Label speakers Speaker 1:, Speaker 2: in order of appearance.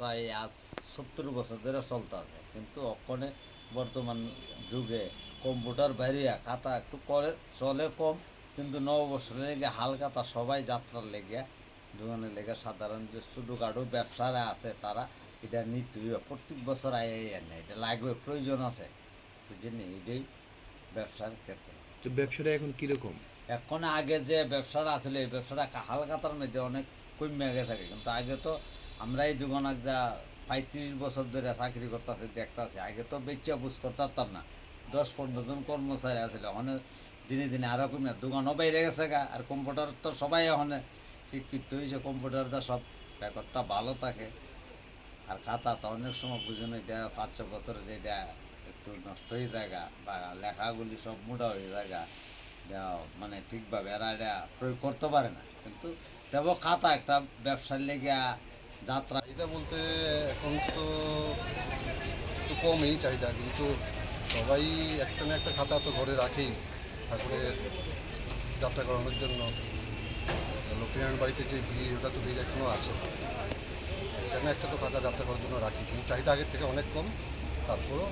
Speaker 1: প্রায় আজ সত্তর বছর ধরে চলতে আছে। কিন্তু ওখানে বর্তমান যুগে কম্পিউটার বাইরিয়া খাতা একটু করে চলে কম কিন্তু নববর্ষের লেগে হাল খাতা সবাই যাত্রার লেগে দোকানের লেগে সাধারণ যে ছোটোখাটো ব্যবসারা আছে তারা এটা নিত্যই প্রত্যেক বছর আয় আনে। এটা লাগবে প্রয়োজন আছে। বুঝলি এটাই ব্যবসার ক্ষেত্রে।
Speaker 2: তো ব্যবসাটা এখন কীরকম?
Speaker 1: এখন আগে যে ব্যবসাটা আসলে এই ব্যবসাটা হালকাতার মধ্যে অনেক কমে গেছে। কিন্তু আগে তো আমরা এই দোকানে যা পঁয়ত্রিশ বছর ধরে চাকরি করতেছি, দেখতেছি, আগে তো বেচা বুঝ করতাম না। দশ পনেরো জন কর্মচারী আসলে ওখানে দিনে দিনে আরও কমে। দোকানও বাইরে গেছে গা, আর কম্পিউটার তো সবাই ওখানে শিক্ষিত হয়েছে কম্পিউটারটা সব ব্যাপারটা ভালো থাকে। আর খাতা তো অনেক সময় বুঝুন এটা পাঁচ ছ বছরে যেটা একটু নষ্ট হয়ে থাকা বা লেখাগুলি সব মোটা হয়ে যা মানে ঠিকভাবে এরা এটা প্রয়োগ করতে পারে না। কিন্তু দেব খাতা একটা ব্যবসার লেগে যাত্রা।
Speaker 3: চাহিদা বলতে এখন তো একটু কমই চাহিদা, কিন্তু সবাই একটা না একটা খাতা তো ঘরে রাখেই ঠাকুরের যাত্রা করানোর জন্য। লক্ষ্মীনারায়ণ বাড়িতে যে ভিড়, ওটা তো ভিড় এখনও আছে। একটা না একটা তো খাতা যাত্রা করার জন্য রাখি, কিন্তু চাহিদা আগের থেকে অনেক কম। তারপরও